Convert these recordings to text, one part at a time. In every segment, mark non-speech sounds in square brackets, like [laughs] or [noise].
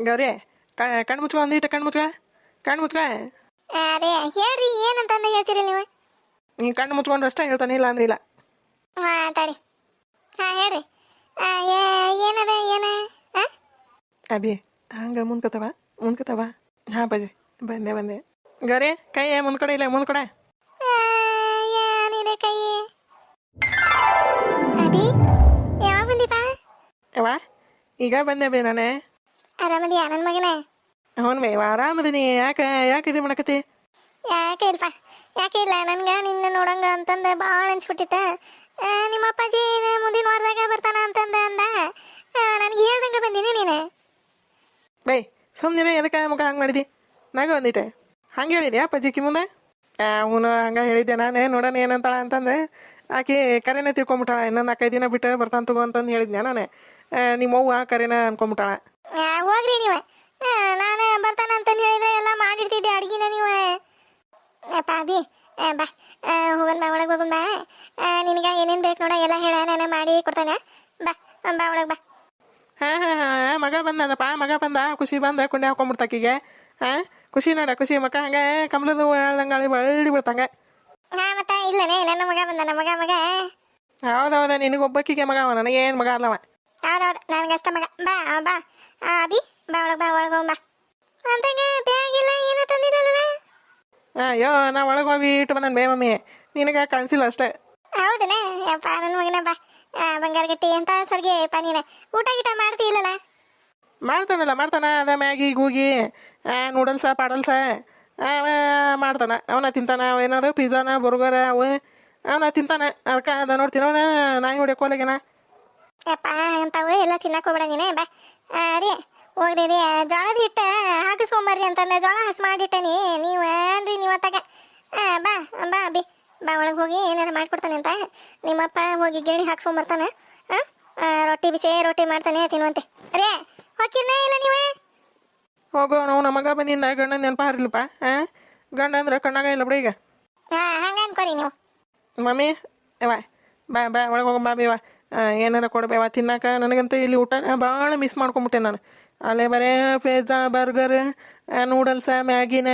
ಗೌರಿ ಕಣ್ಣು ಮುಚ್ಕೊ ಒಂದಿಟ್ಟು ಕಣ್ಣು ಮುಚ್ಕ ಕಣ್ಣು ಮುಚ್ಕ. ಅದೇ ಹೇಳ್ರಿ ಏನಂತಂದ ಹೇಳ್ತೀರಿ ನೀವು? ನೀ ಕಣ್ಣು ಮುಚ್ಕೊಂಡ್ರೆ ಅಷ್ಟೇ ಹೇಳ್ತಾನೆ ಇಲ್ಲ ಅಂದ್ರೆ ಇಲ್ಲ. ಹಾಂ ತಡಿ. ಹಾಂ ಹೇಳ್ರಿ. ಏನದ ಏನ ಅಭಿ ಹಂಗೆ ಮುಂದ್ಕತವ ಮುಂದ್ಕತವ ಹಾಂ ಬಜೆ ಬಂದೆ ಬಂದೆ. ಗೌರಿ ಕೈ ಮುಂದ್ ಕಡೆ ಇಲ್ಲ ಮುಂದ್ಕಡೆ. ಕೈ? ಅದಿ ಯಾವಾಗ ಬಂದಿಪ್ಪ ಯವ್ವ ಈಗ ಬಂದೆ ಬಿ ನಾನೇ. ಆರಾಮದಿಯಾ ನನ್ನ ಮಗನೇ? ಅವನು ಮೇ ಆರಾಮದೀನಿ ಯಾಕೆ ಯಾಕೆ ಇದು ಮಾಡಕತ್ತಿ? ಯಾಕೆ ಇಲ್ಪ ಯಾಕೆ ಇಲ್ಲ ನನ್ಗೆ ನಿನ್ನ ನೋಡಂಗ ಅಂತಂದು ಭಾಳ ಅನ್ಸ್ಬಿಟ್ಟಿತ್ತ. ನಿಮ್ಮ ಅಪ್ಪಾಜಿ ಮುಂದಿನ ವಾರದಾಗ ಬರ್ತಾನ ಅಂತಂದ ಅಂದ. ನನಗೆ ಹೇಳ್ದಂಗ ಬಂದೀನಿ ನೀನು. ಬೈ ಸುಮ್ಮನೆ ಎದಕ್ಕೆ ಮುಖ ಹಂಗೆ ಮಾಡಿದಿ? ನಾಗ ಬಂದಿಟ್ಟೆ ಹಂಗೆ ಹೇಳಿದ್ಯಾ ಪಜ್ಜಿಕ್ಕಿ ಮುಂದೆ? ಅವನು ಹಂಗೆ ಹೇಳಿದ್ದೆ ನಾನೇ ನೋಡೋಣ ಏನಂತಾಳ ಅಂತಂದೆ. ಆಕೆ ಕರೆನೇ ತಿಳ್ಕೊಂಬಿಟ್ಟಾಳ ಇನ್ನೊಂದು ನಾಲ್ಕೈದು ದಿನ ಬಿಟ್ಟು ಬರ್ತಾನೆ ತಗೋ ಅಂತಂದು ಹೇಳಿದ್ದೆ ನಾನೇ. ನಿಮ್ಮ ಅವ್ವ ಕರೆನ ಅನ್ಕೊಂಬಿಟ್ಟಾಳ. ಹೋಗ್ರಿ ನೀವು ಆ, ನಾನು ಬರ್ತಾನ ಅಂತಂದು ಹೇಳಿದ್ರೆ ಎಲ್ಲ ಮಾಡಿರ್ತಿದ್ದೆ ಅಡ್ಗಿನ ನೀವು ಅಪ್ಪ ಅಭಿ ಆ, ಬಾ ಆ, ಹೋಗೋಣ ಬಾ ಒಳಗೆ ಹೋಗೋಣ ಬಾ ಆ, ನಿನಗೆ ಏನೇನು ಬೇಕು ನೋಡ ಎಲ್ಲ ಹೇಳ ನಾನು ಮಾಡಿ ಕೊಡ್ತೇನೆ ಬಾ ಬಾ ಒಳಗೆ ಬಾ ಹಾಂ ಹಾಂ ಹಾಂ ಮಗ ಬಂದದಪ್ಪ ಮಗ ಬಂದ ಖುಷಿ ಬಂದ ಕುಂಡೆ ಹಾಕೊಂಬಿಡ್ತಾಕಿಗೆ ಹಾಂ ಖುಷಿ ನೋಡ ಖುಷಿ ಮಕ್ಕ ಹಂಗೆ ಕಮಲದ ಹೇಳ್ದಂಗಾಳಿ ಬಳ್ಳಿ ಬಿಡ್ತಂಗೆ ಹಾಂ ಮತ್ತೆ ಇಲ್ಲನೇ ನನ್ನ ಮಗ ಬಂದ ನನ್ನ ಮಗ ಮಗ ಹೌದೌದ ನಿನಗೊಬ್ಬಕ್ಕಿಗೆ ಮಗ ಅವ ನನಗೇನು ಮಗ ಅಲ್ಲವ ಹೌದೌದು ನನಗಷ್ಟ ಮಗ. ಬಾ ಬಾ. ಅಭಿ ಬಾ ಒಳಗೆ ಬಾ ಒಳಗೆ ಹೋಗ್ ಬಾ. ಅಂತಂಗೆ ಬ್ಯಾಗ್ ಇಲ್ಲ ಏನೋ ತಂದಿರಲ್ಲ ಅಯ್ಯೋ ನಾ ಒಳಗೆ ಹೋಗಿ ಇಟ್ಟು ಬಂದನು ಬೇ ಮಮ್ಮಿ. ನಿನಗೆ ಕಳಿಸಿಲ್ಲ ಅಷ್ಟೇ. ಹೌದನೇ? ಯಪ್ಪ ನನ್ನ ಮಗನ ಬಾ. ಬಂಗಾರ ಗಟ್ಟಿ ಅಂತ ಸರ್ಗೆ ಯಪ್ಪ ನೀನು. ಊಟ ಗೀಟ ಇಲ್ಲಲ್ಲ ಮಾಡ್ತಾನಲ್ಲ ಮಾಡ್ತಾನ. ಅದ ಮ್ಯಾಗಿ ಗೂಗಿ ನೂಡಲ್ಸ ಪಾಡಲ್ಸ ಮಾಡ್ತಾನ. ಅವನ ತಿಂತಾನ. ಅವ ಏನದು ಪಿಜ್ಜಾನ ಬರ್ಗರ ಅವು ಅವನ ತಿಂತಾನೆ. ಅದಕ್ಕೆ ಅದ ನೋಡ್ತೀನಿ. ಅವನ ನಾಯಿ ಹೊಡ್ಯಾಕೋಲಾಗೇನ ಯಪ್ಪ ಅಂತಾವು ಎಲ್ಲ ತಿನ್ನಕ್ಕೆ ಹೋಗ್ಬೇಡ ನೀನೆ ಬಾ. ರೀ ಹೋಗ್ರಿ ರೀ. ಜೋಳದ ಹಿಟ್ಟು ಹಾಕಿಸ್ಕೊಂಬರ್ರಿ ಅಂತಂದೆ. ಜೋಳ ಹಸ್ ಮಾಡಿಟ್ಟನಿ ನೀವು ಏನ್ರಿ ನೀವು ಅತ್ತಾಗ ಆ, ಬಾ ಬಾ ಬಿ. ಬಾ ಒಳಗೆ ಹೋಗಿ ಏನಾರು ಮಾಡ್ಕೊಡ್ತಾನೆ ಅಂತ. ನಿಮ್ಮಪ್ಪ ಹೋಗಿ ಗಿರಣಿ ಹಾಕ್ಸ್ಕೊಂಬರ್ತಾನೆ. ರೊಟ್ಟಿ ಬಿಸಿ ರೊಟ್ಟಿ ಮಾಡ್ತಾನೆ ತಿನ್ನುವಂತೆ. ರೇ ಹೋಗಿರ್ನೇ ಇಲ್ಲ ನೀವೇ? ಹೋಗೋ ನಾವು ನಮ್ಮ ಮಗ ಬಂದಿಂದ ಗಂಡ ನೆನಪ ಹರಿಲ್ಲಪ್ಪ. ಹಾಂ ಗಂಡ ಅಂದ್ರೆ ಕಣ್ಣಾಗ ಇಲ್ಲ ಬಿಡಿ ಈಗ. ಹಾಂ ಹಂಗೆ ಅನ್ಕೋರಿ ನೀವು. ಮಮ್ಮಿ ಬಾ ಬಾ ಒಳಗೆ ಹೋಗೋ ಬಾ ಬೇವ ಏನಾರ ಕೊಡಬೇವ ತಿನ್ನಕ ನನಗಂತೂ ಇಲ್ಲಿ ಊಟ ಭಾಳ ಮಿಸ್ ಮಾಡ್ಕೊಂಬಿಟ್ಟೆ ನಾನು. ಅಲ್ಲೇ ಬರೇ ಫೇಜಾ ಬರ್ಗರ್ ನೂಡಲ್ಸ ಮ್ಯಾಗಿನ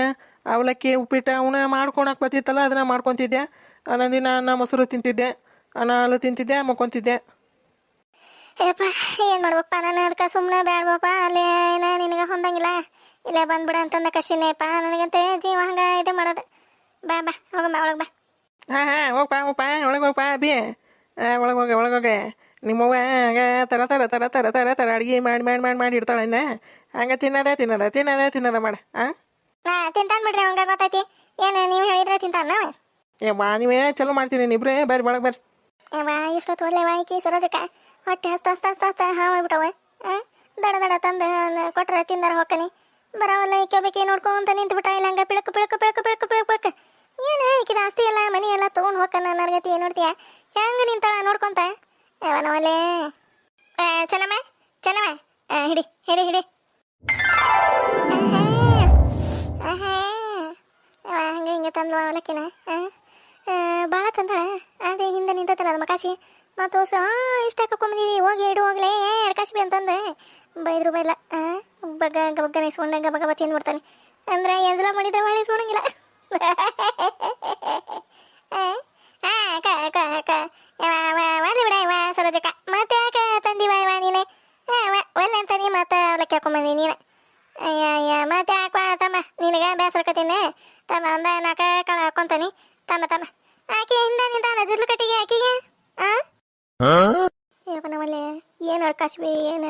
ಅವಲಕ್ಕಿ ಉಪ್ಪಿಟ್ಟು ಅವನ್ನ ಮಾಡ್ಕೊಳಕ್ಕೆ ಬತ್ತಿತ್ತಲ್ಲ ಅದನ್ನ ಮಾಡ್ಕೊತಿದ್ದೆ. ಅನ್ನೊಂದಿನ ದಿನ ಅನ್ನ ಮೊಸರು ತಿಂತಿದ್ದೆ. ಅನ್ನ ಹಾಲು ತಿಂತಿದ್ದೆ ಮಕ್ಕೊಂತಿದ್ದೆ. ಏಪ್ಪ ಏನು ಮಾಡ್ಬೇಕಪ್ಪ? ನಾನು ಅದಕ್ಕೆ ಸುಮ್ಮನೆ ಬೇಡವಪ್ಪ ಅಲ್ಲಿ ಏನ ನಿನಗೆ ಹೊಂದಂಗಿಲ್ಲ? ಇಲ್ಲೇ ಬಂದ್ಬಿಡ ಅಂತಂದ ಕಸಿನೇಪ್ಪ. ನನಗಂತೆ ಜೀವ ಹಂಗ ಇದೆ ಮಾಡೋದು. ಬಾ ಬಾ ಹೋಗಮ್ಮ ಒಳಗೆ ಬಾ. ಹಾಂ ಹಾಂ ಹೋಗಪ್ಪ ಹೋಗಪ್ಪ ಒಳಗೆ ಹೋಗಪ್ಪ ಬಿ. ಒಳಗೆ ಒಳಗೋಗೆ ಒಳಗೆ ಹೋಗಿ. ನಿಮ್ಮವ್ವ ಹಂಗೆ ತರ ತರ ತರ ತರ ತರ ತರ ಅಡುಗೆ ಮಾಡಿ ಮಾಡಿ ಮಾಡಿ ಮಾಡಿ ಇಡ್ತಾಳೆ ಇನ್ನ. ಹಂಗೆ ತಿನ್ನೋದೇ ತಿನ್ನೋದ ತಿನ್ನೋದೇ ತಿನ್ನೋದ ಮಾಡ ಹಾಂ ತಿಂತಾನ್ ಬಿಡ್ರಿ ಹಂಗೆ ಗೊತ್ತೈತಿ ಏನು ನೀವು ಹೇಳಿದ್ರೆ ತಿಂತಾನ? ಏ ಬಾ ನೀವೇ ಚಲೋ ಮಾಡ್ತೀನಿ ಇಬ್ರೇ ಬರ್ರಿ ಒಳಗೆ ಬರ್ರಿ. ಏ ವಾ ಎಷ್ಟೊತ್ತು ಒಳ್ಳೆ ವಾಯ್ಕಿ ಸರೋಜಕ್ಕ. ಹೊಟ್ಟೆ ಹಸ್ತ ಹಸ್ತ ಹಸ್ತ ಹಸ್ತ ಹಾಂ ಆಗ್ಬಿಟ್ಟವ ಹಾಂ ದಡ ದಡ ತಂದು ಕೊಟ್ರೆ ತಿಂದಾರ ಹೊಕ್ಕನಿ. ಬರವಲ್ಲ ಈಕೆ ನೋಡ್ಕೊಂತ ನಿಂತ್ಬಿಟ್ಟ ಇಲ್ಲ ಹಂಗೆ ಪಿಳಕು ಪಿಳಕು ಪಿಳಕು ಪಿಳಕು ಪಿಳಕು ಪಿಳಕು. ಏನು ಈಕಿದ ಆಸ್ತಿ ಎಲ್ಲ ಮನೆ ಎಲ್ಲ ತೊಗೊಂಡು ಹೋಗ್ಕನ ಏನು ನೋಡ್ತೀಯ? ಹೆಂಗೆ ನಿಂತಾಳ ನೋಡ್ಕೊಂತ? ಅವನವಲೇ ಚೆನ್ನಮ್ಮ ಚೆನ್ನಮ್ಮ. ಹಿಡಿ ಹಿಡಿ ಹಿಡಿ. ಹಂಗೆ ಹಿಂಗೆ ತಂದ್ಲು ಅವಲಕ್ಕಿನ ಭಾಳ ತಂದಾಳ. ಅದೇ ಹಿಂದೆ ನಿಂತತ್ತಲ್ಲ ಅದು ಮಕಾಸಿ ಮತ್ತು ಸಾ, ಇಷ್ಟ ಹಾಕೊಂಬಂದಿದ್ದೀವಿ ಹೋಗಿ ಇಡು, ಹೋಗ್ಲೇ. ಎಡ್ಕಾಸಿ ಅಂತಂದು. ಬೈದ್ರು ಬೈಲ ಬಗ್ಗ ಗಬಗ್ಗ ಇಸ್ಕೊಂಡೆ ಗಬ ಗಬ ತಿಂದ್ಬಿಡ್ತಾನೆ ಅಂದ್ರೆ ಎಂಜಲ ಮಾಡಿದ್ರೆ ಭಾಳ ಇಸ್ಕೊಳಂಗಿಲ್ಲ [laughs] ಒಲ್ಲಿ ಬಿಡ ಇವ ಸರೋಜಕ್ಕ ಮತ್ತೆ ಯಾಕೆ ತಂದಿವ ಇವ ನೀನೆ ಒಲ್ಲ ಅಂತಾನೆ ಮತ್ತೆ ಅವಲಕ್ಕಿ ಹಾಕೊಂಬಂದಿ ನೀನೆ ಅಯ್ಯ ಅಯ್ಯ ಮತ್ತೆ ಯಾಕವ ತಮ್ಮ ನಿನಗೆ ಬೇಸರಕತೀನಿ ತಮ್ಮ ಒಂದ ನಾಲ್ಕ ಕಾಳು ಹಾಕೊಂತಾನಿ ತಮ್ಮ ತಮ್ಮ ಆಕೆ ಹಿಂದೆ ನಿಂತಾನ ಜುಡ್ಲು ಕಟ್ಟಿಗೆ ಆಕಿಗೆ ಆ ನಮ್ಮಲ್ಲಿ ಏನು ಅಡ್ಕಾಸ್ಬಿ ಏನು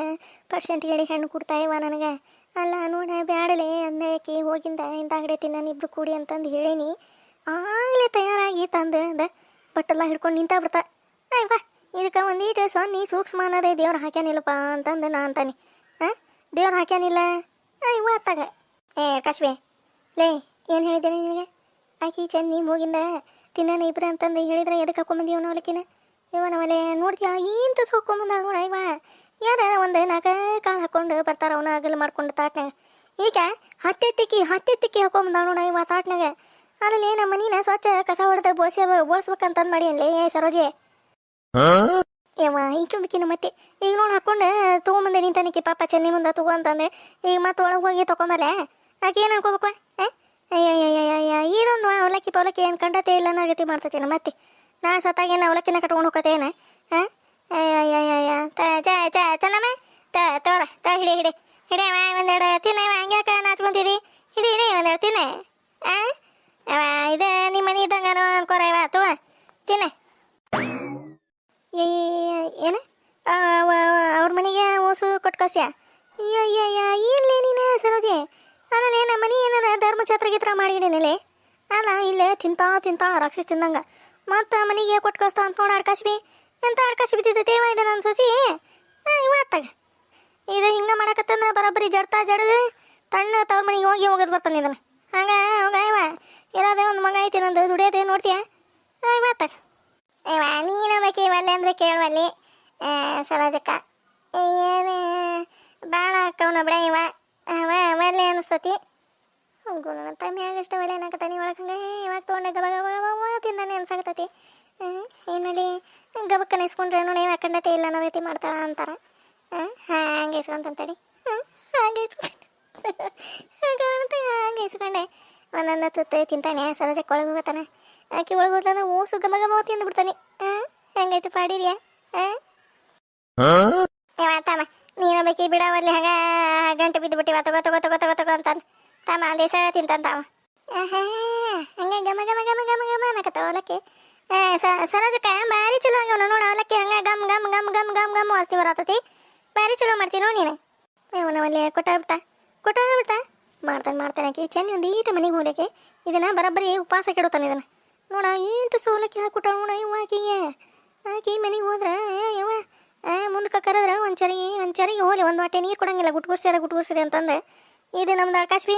ಪರ್ಸೆಂಟ್ ಹೇಳಿ ಹೆಣ್ಣು ಕೊಡ್ತಾ ಇವ ನನಗೆ? ಅಲ್ಲ ನೋಡ, ಬ್ಯಾಡಲೆ ಆಕಿ. ಹೋಗಿಂದ ಇಂಥ ಅಂಗಡಿ ತಿನ್ನ ಇಬ್ರು ಕೂಡಿ ಅಂತಂದು ಹೇಳೀನಿ. ಆಗಲೇ ತಯಾರಾಗಿ ತಂದು ಅಂದ ಬಟ್ಟೆಲ್ಲ ಹಿಡ್ಕೊಂಡು ನಿಂತ ಬಿಡ್ತಾ. ಅಯ್ಯಪ್ಪ ಇದಕ್ಕೆ ಒಂದೀಟು ಸೊನ್ನಿ ಸೂಕ್ಷ್ಮ ಅನ್ನೋದೇ ದೇವ್ರು ಹಾಕ್ಯಾನಿಲ್ಲಪ್ಪ ಅಂತಂದು ನಾ ಅಂತಾನೆ. ಹಾಂ ದೇವ್ರು ಹಾಕ್ಯಾನಿಲ್ಲ? ಅಯ್ಯವ್ವ ಅತ್ತಾಗ. ಏ ಕಸ್ಬೆ ಲೇ, ಏನು ಹೇಳಿದ್ದೇನೆ ನಿನಗೆ? ಆಕಿ ಚೆನ್ನಿ ಹೋಗಿಂದ ತಿನ್ನ ಇಬ್ರು ಅಂತಂದು ಹೇಳಿದ್ರೆ ಎದಕ್ಕೆ ಹಾಕೊಂಬಂದಿ ಅವನ ಅವಲಕ್ಕಿನ ಇವ ನಾವಲ್ಲೇ ನೋಡ್ತೀಯ? ಇಂತು ಸೋಕೊಂಬಂದಾಳ ನೋಡ ಇವ ಯಾರ ಒಂದು ನಾಲ್ಕು ಕಾಳು ಹಾಕೊಂಡು ಬರ್ತಾರ, ಅವನ ಅಗಲ್ ಮಾಡ್ಕೊಂಡು ತಾಟ್ನಾಗ ಈಗ ಹತ್ತೆ ತಿಕ್ಕಿ ಹತ್ತೆ ತಿಕ್ಕಿ ಹಾಕೊಂಬಂದಾಳ ನೋಡ ಇವ ತಾಟ್ನಾಗ ಅಲ್ಲಿ ನಮ್ಮ ಮನಿನ ಸ್ವಚ್ಛ ಕಸ ಹೊಡೆದ ಬೋಳ್ಸಿ ಬೋಳ್ಸ್ಬೇಕಂತಂದು ಮಾಡಿ ಅನ್ಲೇ ಸರೋಜೆ. ಯವ್ವ ಈಕಿನ ಮತ್ತೆ. ಈಗ ನೋಡಿ ಹಾಕೊಂಡು ತೊಗೊಂಬಂದೆ ನಿಂತಾನಿಕ್ಕಿ ಪಾಪ ಚೆನ್ನಿ ಮುಂದೆ ತಗೋ ಅಂತಂದೆ. ಈಗ ಮತ್ತೆ ಒಳಗೆ ಹೋಗಿ ತೊಗೊಂಬಲೆ ಆಕೆ ಏನು ಅನ್ಕೋಬೇಕು ಇದೊಂದು ಅವಲಕ್ಕಿ ಪವಲಕ್ಕಿ ಏನು ಕಂಡತೆ ಇಲ್ಲ ಅನ್ನೋ ಮಾಡ್ತೈತೇನ ಮತ್ತೆ. ನಾ ಸತ್ತಾಗೇನು ಅವಲಕ್ಕಿನ ಕಟ್ಕೊಂಡು ಹೋಗತ್ತೇನ ಹಾಂ ಅಯ್ಯಯ್ಯಯ್ಯ ತ ಚ ಚ ಚೆನ್ನಮ್ಮ ತ ತೋರ ತ ಹಿಡಿ ಹಿಡಿ ಹಿಡಿ ಅವ ಒಂದೆರಡು ತಿನ್ನ ಹಂಗ್ಯಾಕ ನಾಚ್ಕೊಂತಿದಿ ಹಿಡಿ ಹಿಡಿ ಒಂದೆರಡು ತಿನ್ನ ಆ ಅವ ಇದು ನಿಮ್ಮ ಮನೆ ಇದ್ದಂಗ ಅನ್ಕೋರ ಇವ ತೋ ತಿನ್ನ ಏನು ಅವ್ರ ಮನೆಗೆ ಓಸು ಕೊಟ್ಟು ಕಸ್ಯ ಅಯ್ಯಯ್ಯಯ್ಯ ಏನ್ಲೇ ನೀನು ಸರೋಜಿ ಅಲ್ಲೇ ನಮ್ಮ ಮನೆ ಏನಾರ ಧರ್ಮಛತ್ರ ಗಿತ್ರ ಮಾಡಿಡೇನಲೆ ಅಲ್ಲ ಇಲ್ಲೇ ತಿಂತಾ ತಿಂತಾ ರಾಕ್ಷಸ್ ತಿಂದಂಗ ಮತ್ತು ಮನೆಗೆ ಕೊಟ್ಟು ಕಸ್ತಾ ಅಂತ ನೋಡಿ ಆಡ್ಕಾಸ್ಬಿ ಎಂತ ಅಡ್ಕಾಸಿ ಬಿದ್ದಿದ್ದ ದೇವ ಇದೆ ನನ್ನ ಸೊಸಿ. ಇವತ್ತಾಗ ಇದು ಹಿಂಗೆ ಮಾಡಕತ್ತಂದ್ರೆ ಬರೋಬ್ಬರಿ ಜಡ್ತಾ ಜಡದು ತಣ್ಣ ತವ್ರ ಮನೆಗೆ ಹೋಗಿ ಹೋಗೋದು ಬರ್ತಾನೆ ಇದನ್ನು. ಹಂಗ, ಹೋಗ, ಇವ. ಇರೋದೇ ಒಂದು ಮಗ ಐತಿ, ನಂದು ದುಡಿಯೋದೇ ನೋಡ್ತೀಯ? ಇವತ್ತಾಗ ಇವ ನೀನು ಬೇಕಿ ಇವಲ್ಲಿ ಅಂದ್ರೆ ಕೇಳುವಲ್ಲಿ ಸರೋಜಕ್ಕ. ಏನು ಭಾಳ ಅಕ್ಕವನ ಬಿಡ ಇವ. ಅವ, ಅವಲ್ಲೇ ಅನಿಸ್ತತಿ ಗುಣ ತಮ್ಮಿಯಾಗ ಇಷ್ಟ ಒಳ್ಳೆ ಅನ್ನಕತ್ತಾನೆ. ಒಳಗೆ ಹಂಗೆ ಇವಾಗ ತೊಗೊಂಡಾಗ ತಿಂದಾನೆ ಅನ್ಸಾಕತ್ತತಿ. ಏನು ನೋಡಿ ಗಬಕ್ಕನ ಇಸ್ಕೊಂಡ್ರೆ ನೋಡಿ ಇವ ಕಂಡತೆ ಇಲ್ಲ, ಅನ್ನೋ ರೀತಿ ಮಾಡ್ತಾಳ ಅಂತಾರ. ಹಾಗೆ ಇಸ್ಕೊಂತಂತಡಿ ಹಾಗೆ ಇಸ್ಕೊಂಡು ಹಂಗೆ ಇಸ್ಕೊಂಡೆ ಒಂದೊಂದು ತುತ್ತೆ ತಿಂತಾನೆ ಸರೋಜಕ್ಕೆ ಒಳಗೆ ಹೋಗ್ತಾನೆ ಆಕೆ ಒಳಗೆ ಹೋದ್ಲಂದ್ರೆ ಓಸು ಗಮ ಗಮ ತಿಂದು ಬಿಡ್ತಾನೆ. ಹೆಂಗೈತೆ ಪಾಡಿರಿಯ ತಮ್ಮ, ನೀನು ಬೇಕಿ ಬಿಡವಲ್ಲಿ ಹಂಗ ಗಂಟೆ ಬಿದ್ದು ಬಿಟ್ಟಿವ, ತಗೋ ತಗೋ ತಗೋ ತಗೋ ತಗೋ ಅಂತ ತಮ್ಮ ದೇಶ ತಾವ ಹಂಗೆ ಗಮ ಗಮ ಗಮ ಗಮ ಗಮ ಅನ್ನಕತ್ತ ಅವಲಕ್ಕಿ. ಸರೋಜಕ್ಕ ಭಾರಿ ಚಲೋ ಆಗ್ಯಾವ ನೋಡ ಅವಲಕ್ಕಿ ಹಂಗ, ಗಮ್ ಗಮ್ ಗಮ್ ಗಮ್ ಗಮ್ ಗಮ್ ವಾಸ್ತಿ ಬರತತಿ. ಭಾರಿ ಚಲೋ ಮಾಡ್ತೀನಿ ನೋಡಿ ನೀನು. ಅವನವಲ್ಲಿ ಕೊಟ್ಟ ಬಿಟ್ಟ. ಮಾಡ್ತಾನೆ ಮಾಡ್ತಾನೆ ಆಕಿ. ಚೆನ್ನ ಒಂದು ಮನೆಗೆ ಹೋಗ್ಲಿಕ್ಕೆ. ಇದನ್ನ ಬರೋಬ್ಬರಿ ಉಪವಾಸ ಕೆಡುತ್ತಾನೆ ಇದನ್ನ. ನೋಡ ಏನು ಸೋಲಕ್ಕಿ ಹಾಕ್ಬಿಟ್ಟ ನೋಡ ಇವ ಆಕಿಗೆ. ಆಕಿ ಮನೆಗೆ ಹೋದ್ರ ಯವ್ವ ಮುಂದಕ್ಕೆ ಕರೆದ್ರೆ ಒಂದು ಚರಿಗೆ ಒಂದು ಚರಿಗೆ ಹೋಲಿ, ಒಂದು ಹೊಟ್ಟೆ ನೀರು ಕೊಡಂಗಿಲ್ಲ ಗುಟ್ಗುರ್ಸ್ಯಾರ ಗುಟ್ಗುರ್ಸಿರಿ ಅಂತಂದೆ. ಇದು ನಮ್ದು ಆಕಾಶ್ಬಿ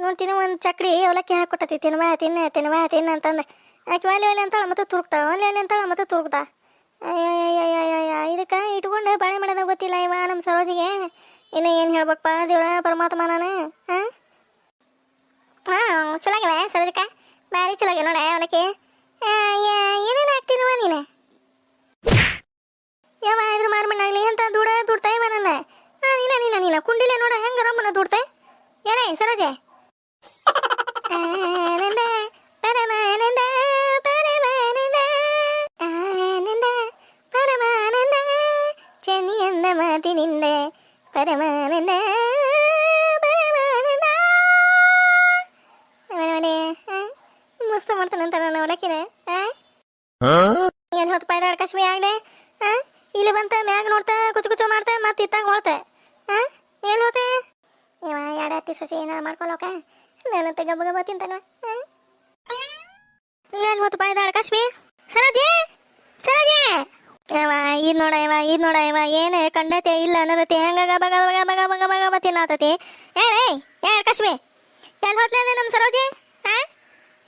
ನೋಡ್ತೀನಿ ಒಂದು ಚಕ್ಡಿ ಅವಲಕ್ಕಿ ಹಾಕ್ಕೊಟ್ಟತಿ. ತಿನ್ವಾ, ತಿನ್ನ ತಿನ್ವಾ, ತಿನ್ನ ಅಂತಂದೆ. ಆಕೆ ಒಲೆ ಒಲೆ ಅಂತಾಳೆ, ಮತ್ತೆ ತುರುಕ್ತಾ, ಒಲೆ ಒಲೆ ಅಂತಾಳೆ, ಮತ್ತೆ ತುರುಕ್ತಾ. ಇದಕ್ಕೆ ಇಟ್ಕೊಂಡು ಬಾಳೆ ಮಾಡೋದಾಗ ಗೊತ್ತಿಲ್ಲ ಇವ ನಮ್ಮ ಸರೋಜಿಗೆ. ಇನ್ನು ಏನು ಹೇಳ್ಬೇಕಪ್ಪ ದೇವ್ರ ಪರಮಾತ್ಮ ನಾನು ಹಾಂ ಹಾಂ ಚಲಾಗಿವೆ ಸರೋಜಕ್ಕ? ಭಾರಿ ಚಲಾಗಿ ನೋಡ ಅವನಕ್ಕೆ. ಏನೇನು ಹಾಕ್ತೀನವ ನೀನು? ಯಾವ ಇದ್ರ ಮಾರ್ಮಣ್ಣಾಗ್ಲಿ ಅಂತ ದೂಡ ದುಡ್ತಾ ಇವ ನನ್ನ? ನೀನ ನೀನ ನೀನ, ಕುಂಡಿಲೆ ನೋಡ ಹೆಂಗ ರಮ್ಮನ ದುಡ್ತೆ? ಏನೇ, ಸರೋಜೆ? ನನ್ನ ಆ? ಏನು ಹೊತ್ತು ಪಾಯ್ದಾಡ ಕಶ್ಮಿ ಆಗ್ಲೆ ಇಲ್ಲಿ ಬಂತ ಮ್ಯಾಗ ನೋಡ್ತಾ ಕುಚು ಕುಚು ಮಾಡ್ತಾ ಮತ್ತೆ ಇತ್ತಾಗ ಹೋಳ್ತೆ ಏನು ಹೋತೆ? ಇವ ಎರಡು ಹತ್ತಿ ಸಸಿ ಏನ ಮಾಡ್ಕೊಳಕ? ನಾನಂತ ಗಬ್ಬ ಗಬ್ಬ ತಿಂತಾನ ಏನು ಹೊತ್ತು ಪಾಯ್ದಾಡ ಕಶ್ಮಿ ಸರಜಿ! ಸರಜಿ! ಯವ ಇದ್ ನೋಡ ಇವ ಇದ್ ನೋಡ ಇವ ಏನೇ ಕಂಡತೆ ಇಲ್ಲ ಅನ್ನದತಿ ಹೆಂಗ ಗಬ ಗಬ ಗಬ ಗಬ ಗಬ ಗಬ ತಿನ್ನತತಿ? ಏ ಏ ಕಶ್ಮಿ ಎಲ್ಲಿ ಹೋತ್ಲೇ ನಮ್ಮ ಸರೋಜಿ ಹಾ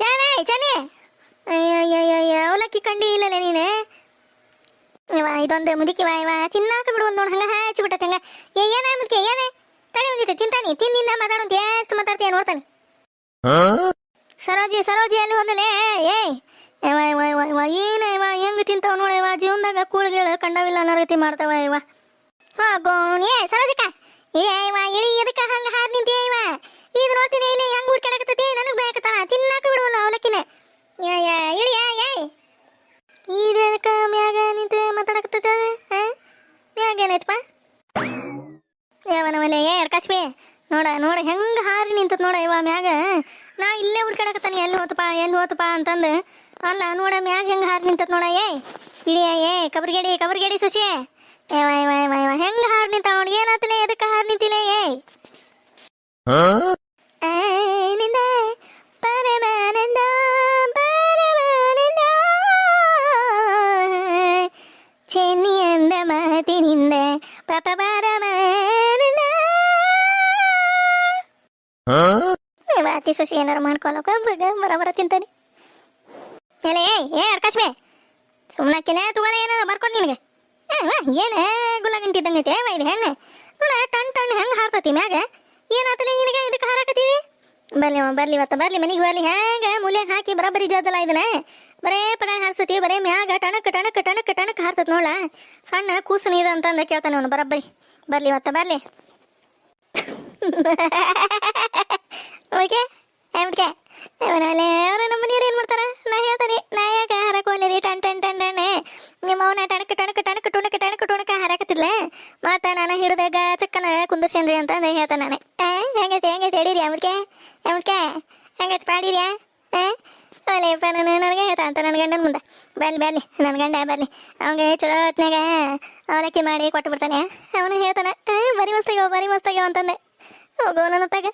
ಏನೇ ಚನ್ನಿ! ಅಯ್ಯಯ್ಯಯ್ಯ ಅವಲಕ್ಕಿ ಕಂಡಿ ಇಲ್ಲಲೇ ನೀನೆ? ಇದೊಂದ ಇದೊಂದು ಮುದುಕಿವ ವಾ ತಿನ್ನಾಕ ಬಿಡು ನೋಡಿ, ಹಂಗ ಹಚ್ಚಿ ಬಿಟ್ಟತೆ, ಹಂಗ. ಏ, ಏನ ಮುದುಕಿ, ಏನೇ? ತಡಿ ಒಂದಿಟ್ಟು ತಿಂತಾನಿ ತಿನ್ನಿಂದ ಮಾತಾಡೋಂತ ಎಷ್ಟು ಮಾತಾಡ್ತೀಯ ನೋಡ್ತಾನೆ. ಸರೋಜಿ ಸರೋಜಿ, ಅಲ್ಲಿ ಒಂದಲೇ ಏಯ್ ಏನ, ಇವ, ಹೆಂಗ್ ತಿಂತಾವ ನೋಡಿ, ಇವ, ಜೀವನದಾಗ ಕೂಳ್ಗೀಳು ಕಂಡವಿಲ್ಲ ಅನ್ನೋ ರೀತಿ ಮಾಡ್ತಾವ, ಇವ. ಹಾ ಗೋಣಿ, ಏ, ಸರೋಜಕ್ಕ, ಏ, ಇವ ಇಳಿ ಎದಕ್ಕ ಹಂಗ ಹಾದ್ ನಿಂತೀಯ, ಇವ? ಇದು ನೋಡ್ತೀನಿ, ಇಲ್ಲಿ ಹೆಂಗ್ ಹುಡ್ಕಾಡಕತ್ತತಿ ನನಗ್ ಬೇಕತ್ತ ತಿನ್ನಾಕ ಬಿಡುವಲ್ಲ ಅವಲಕ್ಕಿನ. ಯಾ ಯಾ ಇಳಿಯ ಏಯ್ ಇದಕ್ಕ ಮ್ಯಾಗ ನಿಂತು ಮಾತಾಡಕತ್ತದ ಮ್ಯಾಗ ಏನೈತಪ್ಪ? ಯಾವನವಲ್ಲ ಏ ಕಸ್ಬಿ ನೋಡ ನೋಡ, ಹೆಂಗ ಹಾರಿ ನಿಂತದ ನೋಡ ಇವ ಮ್ಯಾಗ. ನಾ ಇಲ್ಲೇ ಹುಡ್ಕಾಡಕತ್ತಾನೆ ಎಲ್ಲಿ ಹೋತಪ್ಪ ಎಲ್ಲಿ ಹೋತಪ್ಪ ಅಂತಂದು. ಅಲ್ಲ, ನೋಡ, ಮ್ಯಾಗ ಹೆಂಗ ಹಾರಿ ನಿಂತದ ನೋಡ, ಏ. ಇಳಿಯ ಏ ಕಬರ್ಗೇಡಿ ಕಬರ್ಗೇಡಿ ಸುಶಿ ವಾತಿ ಸೊಸಿ ಏನಾರ ಮಾಡ್ಕೊಳಕ ಬಗ ಬರಬರ ಬರ ತಿಂತಾನೆ. ಎಲ್ಲ ಏ ಏ, ಅರ್ಕಾಶ್ಮೆ ಸುಮ್ಮನಕ್ಕಿನೇ ತಗೋಣ, ಏನಾರ ಬರ್ಕೊಂಡು ನಿನಗೆ. ಗುಲಾ ಗಂಟಿ ವಾ, ಇದು ಹೆಣ್ಣೆ. ನೋಡ ಟಣ್ ಟಣ್ ಹೆಂಗ್ ಹಾರ್ತತಿ ಮ್ಯಾಗ? ಏನಾತಲ್ಲ ನಿನಗೆ ಇದಕ್ಕೆ ಹಾರಾಕತ್ತೀವಿ ಬರ್ಲಿ ಬರ್ಲಿ ಇವತ್ತು, ಬರ್ಲಿ ಮನೆಗೆ ಬರ್ಲಿ. ಹ್ಯಾಂಗ ಮೂಲ್ಯಾಗ ಹಾಕಿ ಬರಬರಿ ಜಜ್ಜಲ ಇದನ್ನ? ಬರೇ ಪಡ ಹಾರ್ಸತಿ, ಬರೇ ಮ್ಯಾಗ ಟಣಕ್ ಟಣಕ್ ಟಣಕ್ ಟಣಕ್ ಹಾರ್ತತ್ ನೋಡ ಸಣ್ಣ ಕೂಸು ನೀರು ಅಂತಂದ ಕೇಳ್ತಾನೆ ಅವನು, ಬರಬ್ಬರಿ. ಬರ್ಲಿ ಇವತ್ತು, ಬರ್ಲಿ. [laughs] ಓಕೆ ಓಕೆ ಅವನಲ್ಲಿ ಅವ್ರ ನಮ್ಮ ನೀರು ಏನು ಮಾಡ್ತಾರ ನಾ ಹೇಳ್ತಾನೆ ನಾ ಯಾಕೆ ಹರಕೋಲಿ ರೀ ಟನ್ ಟನ್ ಟನ್ ಟನ್ ನಿಮ್ಮ ಅವನ ಟಣಕ್ ಟಣಕ್ ಟಣಕ್ ಟುಣಕ್ ಟಣಕ್ ಟುಣಕ ಹರಕತ್ತಿಲ್ಲ ಮತ್ತ ನಾನು ಹಿಡಿದಾಗ ಚಕ್ಕನ ಕುಂದರ್ಸೇನ್ರಿ ಅಂತ ಅಂದ ಹೇಳ್ತಾನೆ ನಾನು ಆ, ಹೆಂಗೈತಿ ಹೆಂಗೈತಿ ಹೇಳಿರಿ ಅಮ್ಕೆ ಅಮ್ಕೆ ಹೆಂಗೈತಿ ಪಾಡಿರ್ಯಾ ಅಲ್ಲೇಪ್ಪ ನಾನು ನನಗೆ ಹೇಳ್ತಾ ಅಂತ ನನ್ನ ಗಂಡನ ಮುಂದೆ ಬರ್ಲಿ ಬರ್ಲಿ ನನ್ನ ಗಂಡ ಬರ್ಲಿ ಅವಂಗೆ ಚಲೋ ಹೊತ್ನಾಗ ಅವಲಕ್ಕಿ ಮಾಡಿ ಕೊಟ್ಟು ಬಿಡ್ತಾನೆ ಅವನು ಹೇಳ್ತಾನೆ ಆ, ಬರಿ ಮಸ್ತಾಗ್ಯಾವ ಬರಿ ಮಸ್ತಾಗ್ಯಾವ ಅಂತಂದೆ ಹೋಗೋ ನನ್ನ ತಗ